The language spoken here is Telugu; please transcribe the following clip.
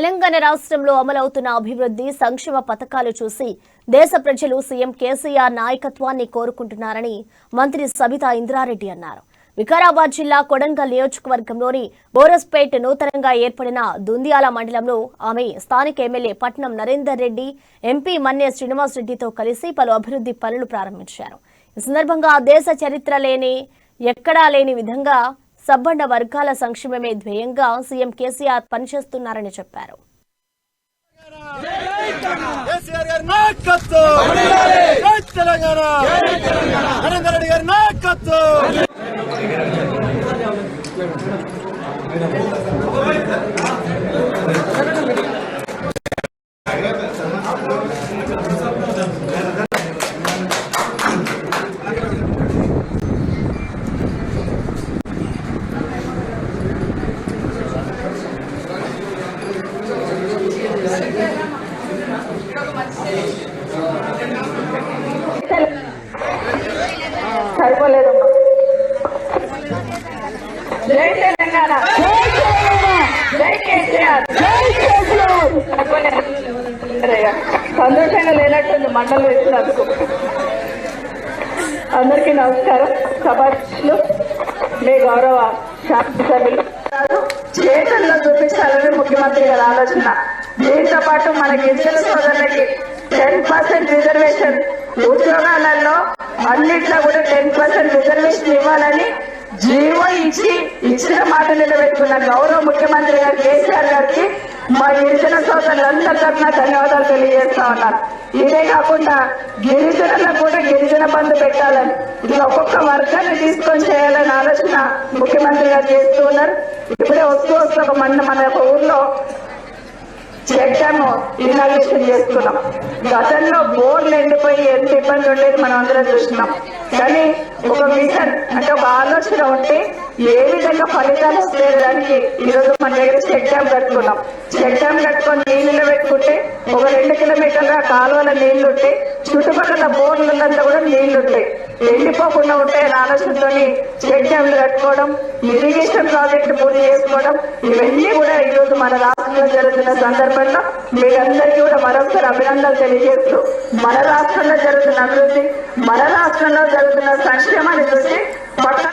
తెలంగాణ రాష్ట్రంలో అమలవుతున్న అభివృద్ధి సంక్షేమ పథకాలు చూసి దేశ ప్రజలు సీఎం కేసీఆర్ నాయకత్వాన్ని కోరుకుంటున్నారని మంత్రి సబితా ఇంద్రారెడ్డి అన్నారు. వికారాబాద్ జిల్లా కొడంగల్ నియోజకవర్గంలోని బోరస్పేట్ నూతనంగా ఏర్పడిన దుందియాల మండలంలో ఆమె స్థానిక ఎమ్మెల్యే పట్నం నరేందర్ రెడ్డి ఎంపీ మన్నే శ్రీనివాస్ రెడ్డితో కలిసి పలు అభివృద్ధి పనులు ప్రారంభించారు. ఈ సందర్భంగా దేశ చరిత్ర లేని ఎక్కడా లేని విధంగా సబ్బండ వర్గాల సంక్షేమమే ధ్యేయంగా సీఎం కేసీఆర్ పనిచేస్తున్నారని చెప్పారు. తెలంగాణ! జై తెలంగాణ జై కేసీఆర్ సరిపోలేదు. అరే, సంతోషంగా లేనట్టుంది మండలం వేసినందుకు అందరికీ నమస్కారం సభాధ్యక్షులు మీ గౌరవ శాసనసభ్యులు చేతుల్లో చూపించాలని ముఖ్యమంత్రి గారి ఆలోచన దీంతో పాటు మన గిరిజన సోదరులకి టెన్ పర్సెంట్ రిజర్వేషన్ ఉద్యోగాలలో అన్నిట్లో కూడా టెన్ పర్సెంట్ రిజర్వేషన్ ఇవ్వాలని జీవో ఇచ్చి ఇచ్చిన మాట నిలబెట్టుకున్న గౌరవ ముఖ్యమంత్రి గారు కేసీఆర్ గారికి మా గిరిజన సోదరులందరి తరఫున ధన్యవాదాలు తెలియజేస్తా ఉన్నారు ఇదే కాకుండా గిరిజనులకు కూడా గిరిజన బంధు పెట్టాలని ఇది ఒక్కొక్క వర్గాన్ని తీసుకొని చేయాలని ఆలోచన ముఖ్యమంత్రి గారు చేస్తూ ఉన్నారు. ఇప్పుడే వస్తూ వస్తూ ఒక మన మన యొక్క ఊర్లో చెట్టాము ఇనాగ్రేషన్ చేసుకున్నాం గతంలో బోర్లు ఎండిపోయి ఎంత ఇబ్బంది ఉండేది మనం అందరం చూస్తున్నాం. కానీ ఒక మిషన్ అంటే ఒక ఆలోచన ఉంటే ఏ విధంగా ఫలితాలు వస్తే దానికి? ఈరోజు మన దగ్గర చెక్ డ్యామ్ కట్టుకున్నాం. చెక్ డ్యామ్ కట్టుకొని నీళ్ళు పెట్టుకుంటే ఒక రెండు కిలోమీటర్ల కాలువల నీళ్ళు ఉంటాయి చుట్టుపక్కల బోర్లంతా కూడా నీళ్ళు ఉంటాయి. ఎండిపోకుండా ఉంటాయని ఆలోచనతో చెక్ డ్యామ్లు కట్టుకోవడం ఇరిగేషన్ ప్రాజెక్టు పూర్తి చేసుకోవడం ఇవన్నీ కూడా ఈ రోజు మన రాష్ట్రంలో జరుగుతున్న సందర్భంలో మీరందరికీ కూడా మరొకసారి అభినందనలు తెలియజేస్తూ మన రాష్ట్రంలో జరుగుతున్న అభివృద్ధి మన రాష్ట్రంలో జరుగుతున్న సంక్షేమాన్ని చూసి పట్టణ